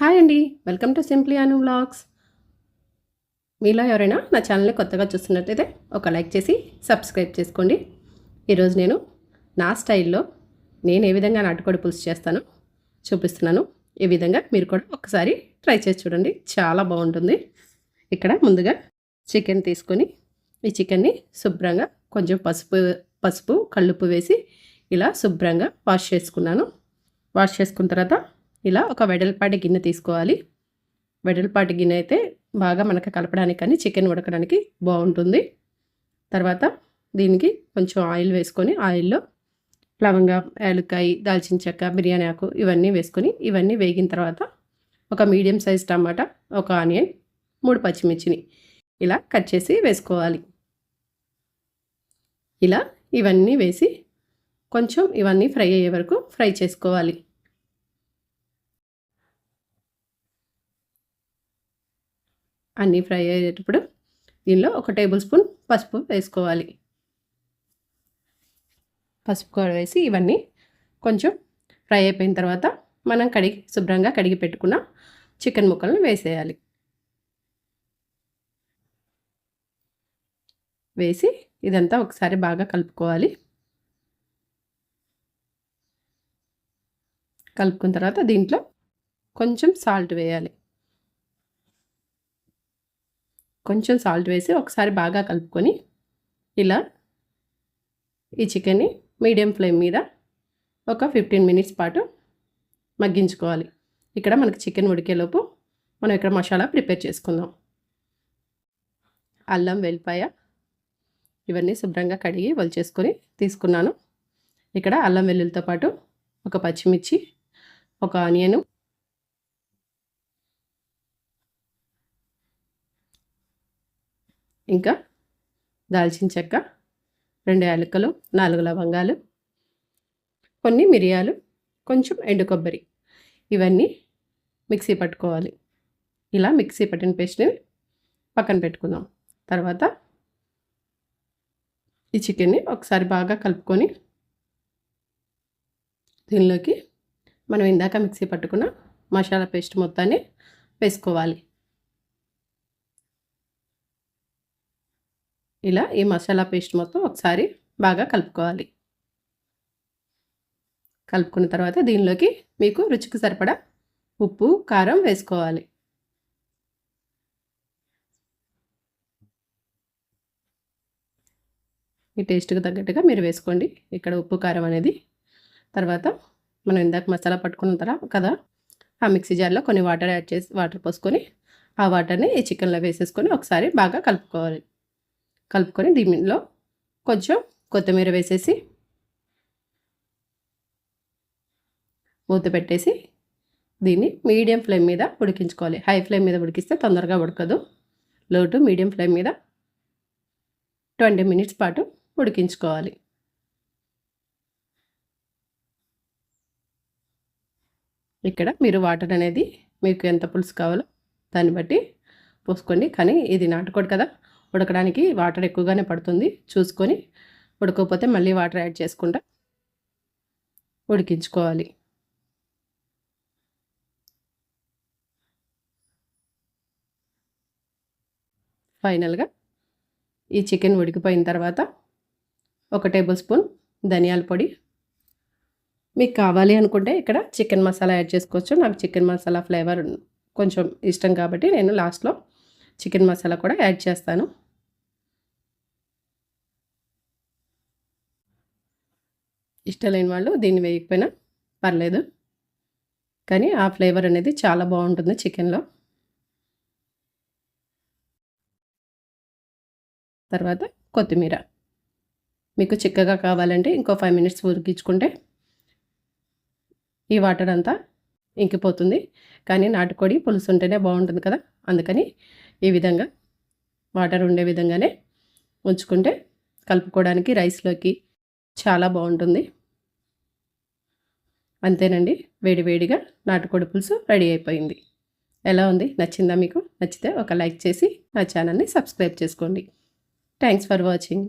Hi అండి. Welcome to simply Anu blogs మీలో ఎవరైనా నా ఛానల్ని కొత్తగా చూస్తున్నట్లయితే ఒక లైక్ చేసి సబ్స్క్రైబ్ చేసుకోండి. ఈరోజు నేను నా స్టైల్లో నేను ఏ విధంగా నాటుకోడి పులుసు చేస్తానో చూపిస్తున్నాను. ఈ విధంగా మీరు కూడా ఒకసారి ట్రై చేసి చూడండి. చాలా బాగుంటుంది. ఇక్కడ ముందుగా చికెన్ తీసుకొని ఈ చికెన్ని శుభ్రంగా కొంచెం పసుపు పసుపు కళ్ళుప్పు వేసి ఇలా శుభ్రంగా వాష్ చేసుకున్నాను. వాష్ చేసుకున్న తర్వాత ఇలా ఒక వెడల్పాటి గిన్నె తీసుకోవాలి. వెడల్పాటి గిన్నె అయితే బాగా మనకు కలపడానికి కానీ చికెన్ ఉడకడానికి బాగుంటుంది. తర్వాత దీనికి కొంచెం ఆయిల్ వేసుకొని ఆయిల్లో లవంగా యాలక్కాయ దాల్చిన చెక్క బిర్యానీ ఆకు ఇవన్నీ వేసుకొని ఇవన్నీ వేగిన తర్వాత ఒక మీడియం సైజ్ టమాటా ఒక ఆనియన్ మూడు పచ్చిమిర్చిని ఇలా కట్ చేసి వేసుకోవాలి. ఇలా ఇవన్నీ వేసి కొంచెం ఇవన్నీ ఫ్రై అయ్యే వరకు ఫ్రై చేసుకోవాలి. అన్నీ ఫ్రై అయ్యేటప్పుడు దీనిలో ఒక టేబుల్ స్పూన్ పసుపు వేసుకోవాలి. పసుపు కూడా వేసి ఇవన్నీ కొంచెం ఫ్రై అయిపోయిన తర్వాత మనం కడిగి శుభ్రంగా కడిగి పెట్టుకున్న చికెన్ ముక్కలను వేసేయాలి. వేసి ఇదంతా ఒకసారి బాగా కలుపుకోవాలి. కలుపుకున్న తర్వాత దీంట్లో కొంచెం సాల్ట్ వేయాలి. కొంచెం సాల్ట్ వేసి ఒకసారి బాగా కలుపుకొని ఇలా ఈ చికెన్ని మీడియం ఫ్లేమ్ మీద ఒక ఫిఫ్టీన్ మినిట్స్ పాటు మగ్గించుకోవాలి. ఇక్కడ మనకి చికెన్ ఉడికేలోపు మనం ఇక్కడ మసాలా ప్రిపేర్ చేసుకుందాం. అల్లం వెల్లిపాయ ఇవన్నీ శుభ్రంగా కడిగి వలిచేసుకొని తీసుకున్నాను. ఇక్కడ అల్లం వెల్లుల్లితో పాటు ఒక పచ్చిమిర్చి ఒక ఆనియను ఇంకా దాల్చిన చెక్క రెండు యాలక్కలు నాలుగు లవంగాలు కొన్ని మిరియాలు కొంచెం ఎండు కొబ్బరి. ఇవన్నీ మిక్సీ పట్టుకోవాలి. ఇలా మిక్సీ పట్టిన పేస్ట్ని పక్కన పెట్టుకుందాం. తర్వాత ఈ చికెన్ని ఒకసారి బాగా కలుపుకొని దీనిలోకి మనం ఇందాక మిక్సీ పట్టుకున్న మసాలా పేస్ట్ మొత్తాన్ని వేసుకోవాలి. ఇలా ఈ మసాలా పేస్ట్ మొత్తం ఒకసారి బాగా కలుపుకోవాలి. కలుపుకున్న తర్వాత దీనిలోకి మీకు రుచికి సరిపడా ఉప్పు కారం వేసుకోవాలి. ఈ టేస్ట్కి తగ్గట్టుగా మీరు వేసుకోండి. ఇక్కడ ఉప్పు కారం అనేది తర్వాత మనం ఇందాక మసాలా పట్టుకున్న తర్వాత కదా? ఆ మిక్సీ జార్లో కొన్ని వాటర్ యాడ్ చేసి వాటర్ పోసుకొని ఆ వాటర్ని ఈ చికెన్లో వేసేసుకొని ఒకసారి బాగా కలుపుకోవాలి. కలుపుకొని దీనిలో కొంచెం కొత్తిమీర వేసేసి మూత పెట్టేసి దీన్ని మీడియం ఫ్లేమ్ మీద ఉడికించుకోవాలి. హై ఫ్లేమ్ మీద ఉడికిస్తే తొందరగా ఉడకదు. లో టు మీడియం ఫ్లేమ్ మీద ట్వంటీ మినిట్స్ పాటు ఉడికించుకోవాలి. ఇక్కడ మీరు వాటర్ అనేది మీకు ఎంత పులుసు కావాలో దాన్ని బట్టి పోసుకోండి. కానీ ఇది నాటుకోడు కదా ఉడకడానికి వాటర్ ఎక్కువగానే పడుతుంది. చూసుకొని ఉడకపోతే మళ్ళీ వాటర్ యాడ్ చేసుకుంటా ఉడికించుకోవాలి. ఫైనల్గా ఈ చికెన్ ఉడికిపోయిన తర్వాత ఒక టేబుల్ స్పూన్ ధనియాల పొడి. మీకు కావాలి అనుకుంటే ఇక్కడ చికెన్ మసాలా యాడ్ చేసుకోవచ్చు. నాకు చికెన్ మసాలా ఫ్లేవర్ కొంచెం ఇష్టం కాబట్టి నేను లాస్ట్లో చికెన్ మసాలా కూడా యాడ్ చేస్తాను. ఇష్టమైన వాళ్ళు దీన్ని వేయకపోయినా పర్లేదు. కానీ ఆ ఫ్లేవర్ అనేది చాలా బాగుంటుంది చికెన్లో. తర్వాత కొత్తిమీర. మీకు చిక్కగా కావాలంటే ఇంకో ఫైవ్ మినిట్స్ ఉరికించుకుంటే ఈ వాటర్ అంతా ఇంకిపోతుంది. కానీ నాటుకోడి పులుసు ఉంటేనే బాగుంటుంది కదా. అందుకని ఈ విధంగా వాటర్ ఉండే విధంగానే ఉంచుకుంటే కలుపుకోవడానికి రైస్లోకి చాలా బాగుంటుంది. అంతేనండి వేడివేడిగా నాటుకోడి పులుసు రెడీ అయిపోయింది. ఎలా ఉంది? నచ్చిందా మీకు? నచ్చితే ఒక లైక్ చేసి నా ఛానల్ని సబ్స్క్రైబ్ చేసుకోండి. Thanks for watching.